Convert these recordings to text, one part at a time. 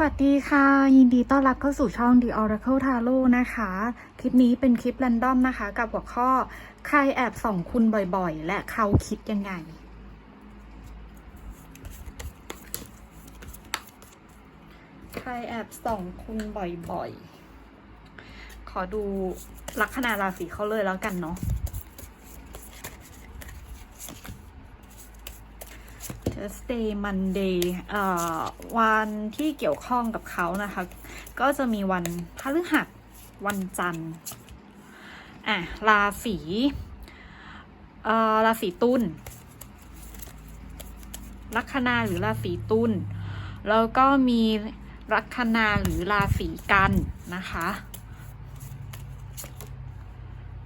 สวัสดีค่ะ ยินดีต้อนรับเข้าสู่ช่อง The Oracle Tarot นะคะ คลิปนี้เป็นคลิปแรนดอมนะคะ กับหัวข้อ ใครแอบส่องคุณบ่อยๆ และเขาคิดยังไง ใครแอบส่องคุณบ่อยๆ ขอดูลัคนาราศีเขาเลยแล้วกันเนาะ Thursday Monday เอ่อวันที่เกี่ยวข้องกับเขานะคะ ก็จะมีวันพฤหัสวันจันทร์อะราศีเอ่อราศีตุลลัคนาหรือราศีตุลแล้วก็มีลัคนาหรือราศีกันนะคะ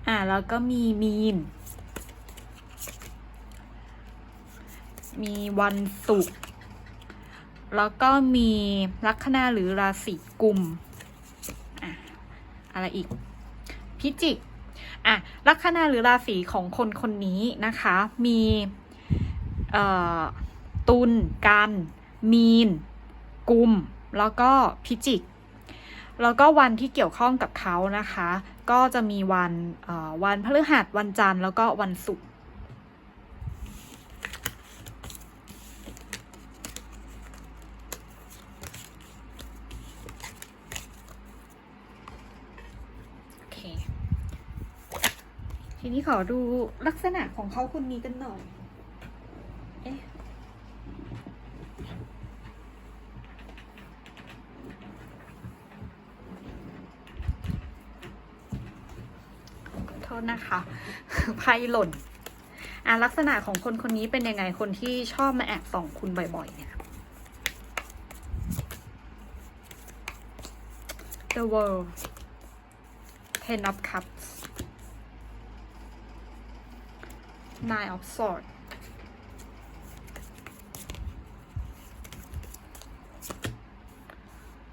อะแล้วก็มีมีน มีวันศุกร์แล้วก็มีลัคนาหรือราศีกุมอะอะไรอีก พิจิกอะลัคนาหรือราศีของคนคนนี้นะคะ มีเอ่อตุลกัน มีน กุม แล้วก็พิจิก แล้วก็วันที่เกี่ยวข้องกับเขานะคะ ก็จะมีวันวันพฤหัสวันจันทร์แล้วก็วันศุกร์ ทีนี้ขอดูลักษณะของเขาคนนี้กันหน่อย เอ๊ะโทษนะคะไพ่หล่นอะลักษณะของคนคนนี้เป็นยังไงคนที่ชอบมาแอบส่องคุณบ่อยๆเนี่ย The World Ten of Cups Nine of Swords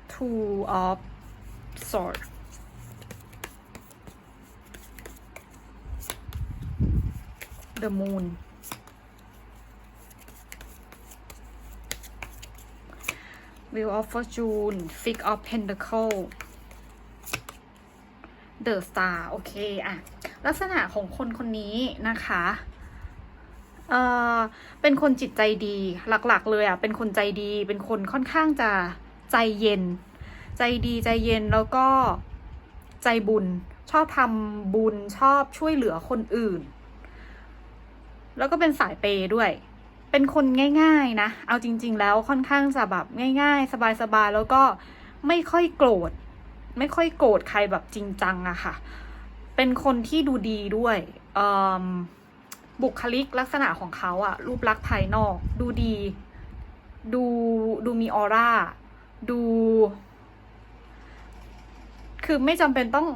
Two of Swords The Moon Wheel of Fortune Six of Pentacles The Star โอเคอะลักษณะของคนคนนี้นะคะ เอ่อเป็นคนจิตใจดีหลักๆ เลยอะเป็นคนใจดี เป็นคนค่อนข้างจะใจเย็น ใจดีใจเย็นแล้วก็ใจบุญ ชอบทำบุญชอบช่วยเหลือคนอื่น แล้วก็เป็นสายเปย์ด้วย เป็นคนง่ายๆนะ เอาจริง ๆ แล้วค่อนข้างจะแบบง่าย ๆ สบายๆแล้วก็ไม่ค่อยโกรธ ไม่ค่อยโกรธใครแบบจริงจังอะค่ะ เป็นคนที่ดูดีด้วย เอิ่ม บุคลิกลักษณะของเขาอะรูปลักษณ์ภายนอก ดูดี ดูดูมีออร่า ดู คือไม่จำเป็นต้อง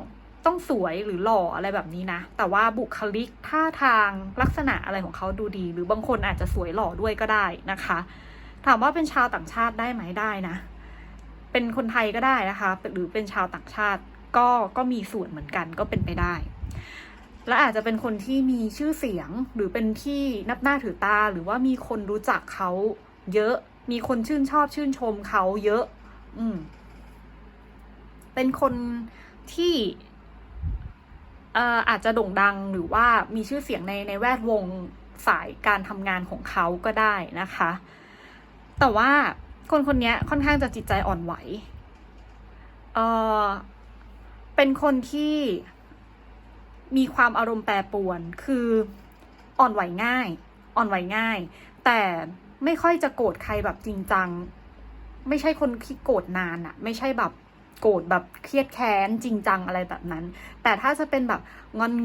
ต้องสวยหรือหล่ออะไรแบบนี้นะ แต่ว่าบุคลิกท่าทางลักษณะอะไรของเขาดูดี หรือบางคนอาจจะสวยหล่อด้วยก็ได้นะคะ ถามว่าเป็นชาวต่างชาติได้ไหมได้นะ เป็นคนไทยก็ได้นะคะ หรือเป็นชาวต่างชาติก็ก็มีส่วนเหมือนกันก็เป็นไปได้ และอาจจะเป็นคนที่มีชื่อเสียงหรือเป็นที่นับหน้าถือตา หรือว่ามีคนรู้จักเขาเยอะ มีคนชื่นชอบชื่นชมเขาเยอะ อืม เป็นคนที่เอ่ออาจจะโด่งดังหรือว่ามีชื่อเสียงในในแวดวงสายการทำงานของเขาก็ได้นะคะ แต่ว่าคนคนนี้ค่อนข้างจะจิตใจอ่อนไหว เออเป็นคนที่ มีความอารมณ์แปรปรวน คืออ่อนไหวง่าย อ่อนไหวง่าย แต่ไม่ค่อยจะโกรธใครแบบจริงจัง ไม่ใช่คนที่โกรธนานอะไม่ใช่แบบโกรธแบบเครียดแค้นจริงจังอะไรแบบนั้น แต่ถ้าจะเป็นแบบ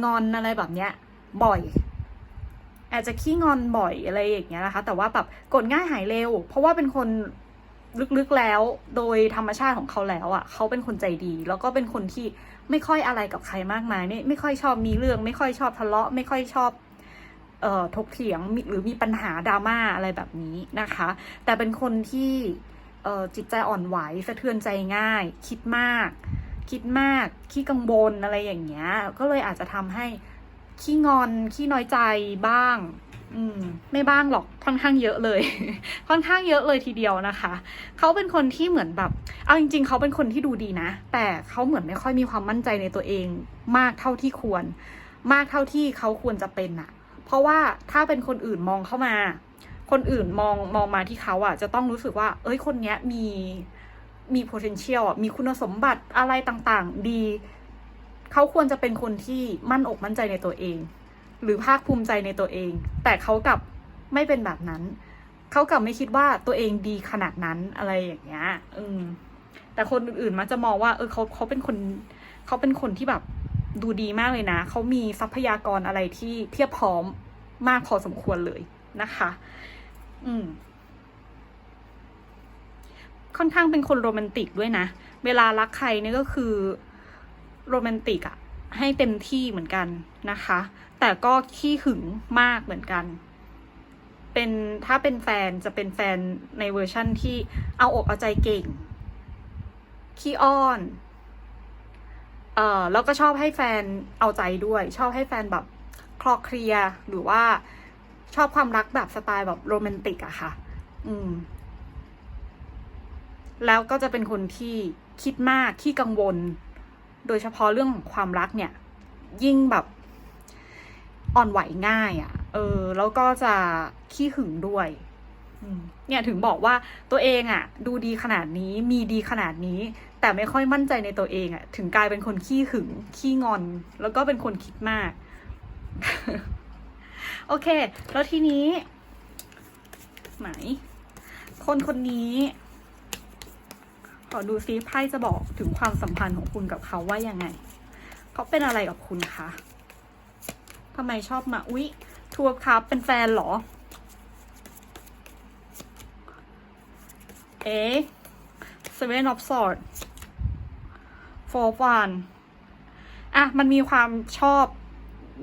งอนๆอะไรแบบเนี้ย บ่อย อาจจะขี้งอนบ่อยอะไรอย่างเงี้ยนะคะ แต่ว่าแบบโกรธง่ายหายเร็ว เพราะว่าเป็นคนลึกๆแล้วโดยธรรมชาติของเขาแล้วอะ่ะ เขาเป็นคนใจดี แล้วก็เป็นคนที่ ไม่ค่อยอะไรกับใครมากมายไม่ไม่ค่อยชอบมีเรื่อง ไม่ค่อยชอบทะเลาะ ไม่ค่อยชอบเอ่อถกเถียงหรือมีปัญหาดราม่าอะไรแบบนี้นะคะ แต่เป็นคนที่เอ่อจิตใจอ่อนไหวสะเทือนใจง่าย คิดมาก คิดมากขี้กังวลอะไรอย่างเงี้ย ก็เลยอาจจะทำให้ขี้งอนขี้น้อยใจบ้าง อืมไม่บ้างหรอกค่อนข้างเยอะเลย ค่อนข้างเยอะเลยทีเดียวนะคะ เขาเป็นคนที่เหมือนแบบ เอาจริง ๆ เขาเป็นคนที่ดูดีนะ แต่เขาเหมือนไม่ค่อยมีความมั่นใจในตัวเอง มากเท่าที่ควร มากเท่าที่เขาควรจะเป็นอะเพราะว่าถ้าเป็นคนอื่นมองเข้ามา คนอื่นมองมองมาที่เขาอะจะต้องรู้สึกว่า เอ้ยคนเนี้ยมีมี potential อะมีคุณสมบัติอะไรต่างๆ ดี เขาควรจะเป็นคนที่มั่นอกมั่นใจในตัวเอง หรือภาคภูมิใจในตัวเอง แต่เขากลับไม่เป็นแบบนั้น เขากลับไม่คิดว่าตัวเองดีขนาดนั้นอะไรอย่างเงี้ยอืมแต่คนอื่นๆมักจะมองว่า เออเขาเขาเป็นคนเขาเป็นคนที่แบบดูดีมากเลยนะ เขามีทรัพยากรอะไรที่เพียบพร้อมมากพอสมควรเลยนะคะ อืม ค่อนข้างเป็นคนโรแมนติกด้วยนะ เวลารักใครเนี่ยก็คือโรแมนติกอะ ให้เต็มที่เหมือนกันนะคะ แต่ก็ขี้หึงมากเหมือนกัน เป็นถ้าเป็นแฟนจะเป็นแฟนในเวอร์ชั่นที่เอาอกเอาใจเก่ง ขี้อ้อนเอ่อแล้วก็ชอบให้แฟนเอาใจด้วย ชอบให้แฟนแบบคลอเคลียร์หรือว่าชอบความรักแบบสไตล์แบบโรแมนติกอะค่ะ อืม แล้วก็จะเป็นคนที่คิดมาก ที่กังวล โดยเฉพาะเรื่องของความรักเนี่ย ยิ่งแบบอ่อนไหวง่ายอะ่ะ เออ แล้วก็จะขี้หึงด้วยเนี่ยถึงบอกว่าตัวเองอะ่ะ ดูดีขนาดนี้มีดีขนาดนี้ แต่ไม่ค่อยมั่นใจในตัวเองอะ่ะ ถึงกลายเป็นคนขี้หึง ขี้งอน แล้วก็เป็นคนคิดมาก โอเค แล้วทีนี้ ไหน คนคนนี้ ขอดูซิไพ่จะบอกถึงความสัมพันธ์ของคุณกับเขาว่ายังไง เขาเป็นอะไรกับคุณคะทำไมชอบมา อุ๊ยทัวร์ครับเป็นแฟนเหรอ เอ๊ะ Seven of Swords Four of Wands อะ มันมีความชอบ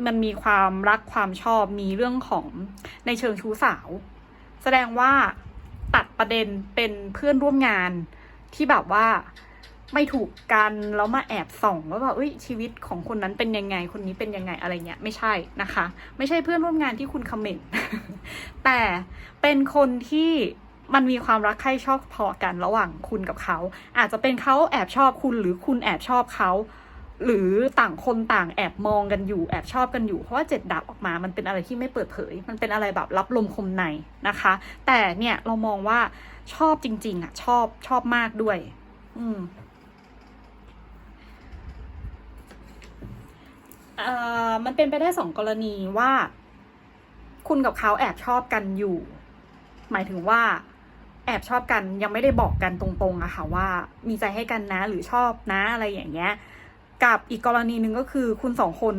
มันมีความรักความชอบ มีเรื่องของในเชิงชู้สาว แสดงว่าตัดประเด็นเป็นเพื่อนร่วมงาน ที่แบบว่าไม่ถูกกันแล้วมาแอบส่องว่าแบบเอ้ยชีวิตของคนนั้นเป็นยังไง คนนี้เป็นยังไงอะไรเงี้ยไม่ใช่นะคะ ไม่ใช่เพื่อนร่วมงานที่คุณคอมเมนต์แต่เป็นคนที่มันมีความรักใคร่ชอบพอกันระหว่างคุณกับเขา อาจจะเป็นเขาแอบชอบคุณหรือคุณแอบชอบเขา หรือต่างคนต่างแอบมองกันอยู่แอบชอบกันอยู่ เพราะว่าเจ็ดดาบออกมา มันเป็นอะไรที่ไม่เปิดเผย มันเป็นอะไรแบบรับลมคมในนะคะ แต่เนี่ยเรามองว่าชอบจริง ๆอะ ชอบชอบมากด้วย อืมเอ่อมันเป็นไปได้สองกรณีว่า คุณกับเขาแอบชอบกันอยู่ หมายถึงว่า แอบชอบกันยังไม่ได้บอกกันตรงๆอะค่ะว่า มีใจให้กันนะ หรือชอบนะอะไรอย่างเงี้ย กับอีกกรณีหนึ่งก็คือคุณสองคน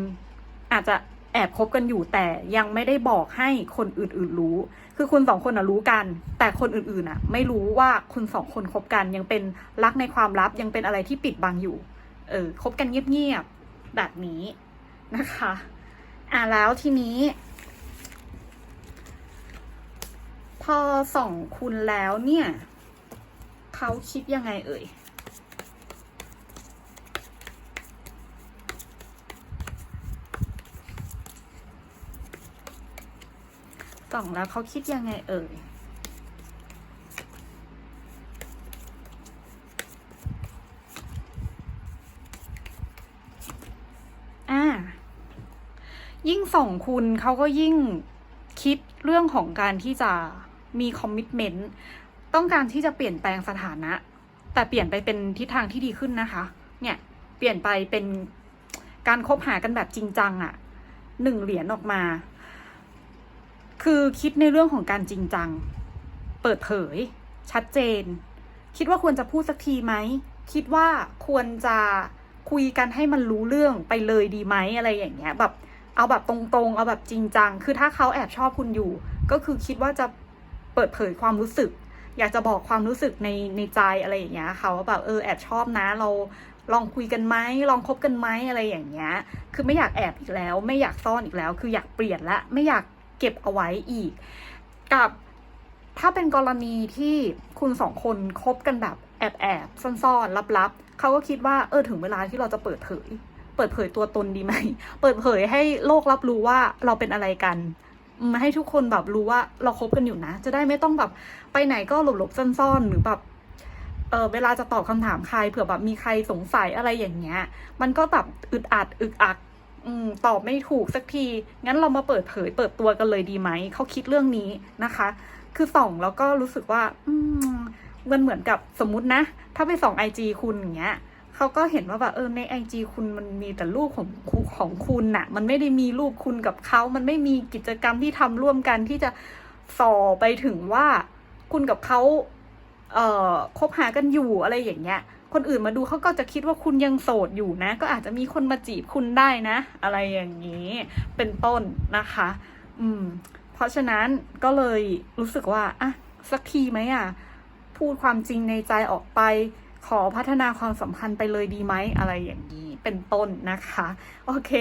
อาจจะแอบคบกันอยู่แต่ยังไม่ได้บอกให้คนอื่นๆรู้ คือคุณสองคนอะรู้กัน แต่คนอื่นๆอะไม่รู้ว่าคุณสองคนคบกันยังเป็นรักในความลับยังเป็นอะไรที่ปิดบังอยู่ เออคบกันเงียบๆแบบนี้นะคะ อะแล้วทีนี้ พอส่องคุณแล้วเนี่ย เขาคิดยังไงเอ่ย ส่องแล้วเขาคิดยังไงเอ่ยอ่า ยิ่งส่องคุณเขาก็ยิ่งคิดเรื่องของการที่จะมีคอมมิ t เมนต์ต้องการที่จะเปลี่ยนแปลงสถานะ แต่เปลี่ยนไปเป็นทิศทางที่ดีขึ้นนะคะ เนี่ย เปลี่ยนไปเป็นการคบหากันแบบจริงจังอะหนึ่งเหรียญออกมา คือคิดในเรื่องของการจริงจัง เปิดเผย ชัดเจน คิดว่าควรจะพูดสักทีไหม คิดว่าควรจะคุยกันให้มันรู้เรื่องไปเลยดีไหมอะไรอย่างเงี้ย แบบเอาแบบตรงๆ เอาแบบจริงจัง คือถ้าเขาแอบชอบคุณอยู่ ก็คือคิดว่าจะเปิดเผยความรู้สึก อยากจะบอกความรู้สึกในในใจอะไรอย่างเงี้ยค่ะว่าแบบเออแอบชอบนะเราลองคุยกันไหมลองคบกันไหมอะไรอย่างเงี้ย คือไม่อยากแอบอีกแล้ว ไม่อยากซ่อนอีกแล้ว คืออยากเปลี่ยนละ ไม่อยาก เก็บเอาไว้อีก กับถ้าเป็นกรณีที่คุณสองคนคบกันแบบแอบแอบซ่อนๆลับๆเขาก็คิดว่าเออถึงเวลาที่เราจะเปิดเผย เปิดเผยตัวตนดีไหม เปิดเผยให้โลกรับรู้ว่าเราเป็นอะไรกันอืมให้ทุกคนแบบรู้ว่าเราคบกันอยู่นะ จะได้ไม่ต้องแบบไปไหนก็หลบๆซ่อนๆหรือแบบเออเวลาจะตอบคำถามใครเผื่อแบบมีใครสงสัยอะไรอย่างเงี้ย มันก็แบบอึดอัดอึกอัก อตอบไม่ถูกสักที งั้นเรามาเปิดเผยเปิดตัวกันเลยดีไหม เขาคิดเรื่องนี้นะคะ คือส่องแล้วก็รู้สึกว่า อืมมันเหมือนกับสมมุตินะ ถ้าไปส่องไอจีคุณอย่างเงี้ยเขาก็เห็นว่าแบบเออในไอจีคุณมันมีแต่รูปของของคุณน่ะ มันไม่ได้มีรูปคุณกับเขา มันไม่มีกิจกรรมที่ทำร่วมกันที่จะส่อไปถึงว่าคุณกับเขาเอ่อคบหากันอยู่อะไรอย่างเงี้ย คนอื่นมาดูเขาก็จะคิดว่าคุณยังโสดอยู่นะ ก็อาจจะมีคนมาจีบคุณได้นะ อะไรอย่างนี้เป็นต้นนะคะ อืม เพราะฉะนั้นก็เลยรู้สึกว่าอะสักทีไหมอะพูดความจริงในใจออกไป ขอพัฒนาความสัมพันธ์ไปเลยดีไหมอะไรอย่างนี้เป็นต้นนะคะ โอเค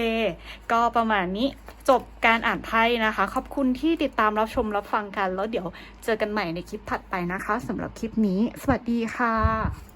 ก็ประมาณนี้จบการอ่านไพ่นะคะ ขอบคุณที่ติดตามรับชมรับฟังกัน แล้วเดี๋ยวเจอกันใหม่ในคลิปถัดไปนะคะสำหรับคลิปนี้ สวัสดีค่ะ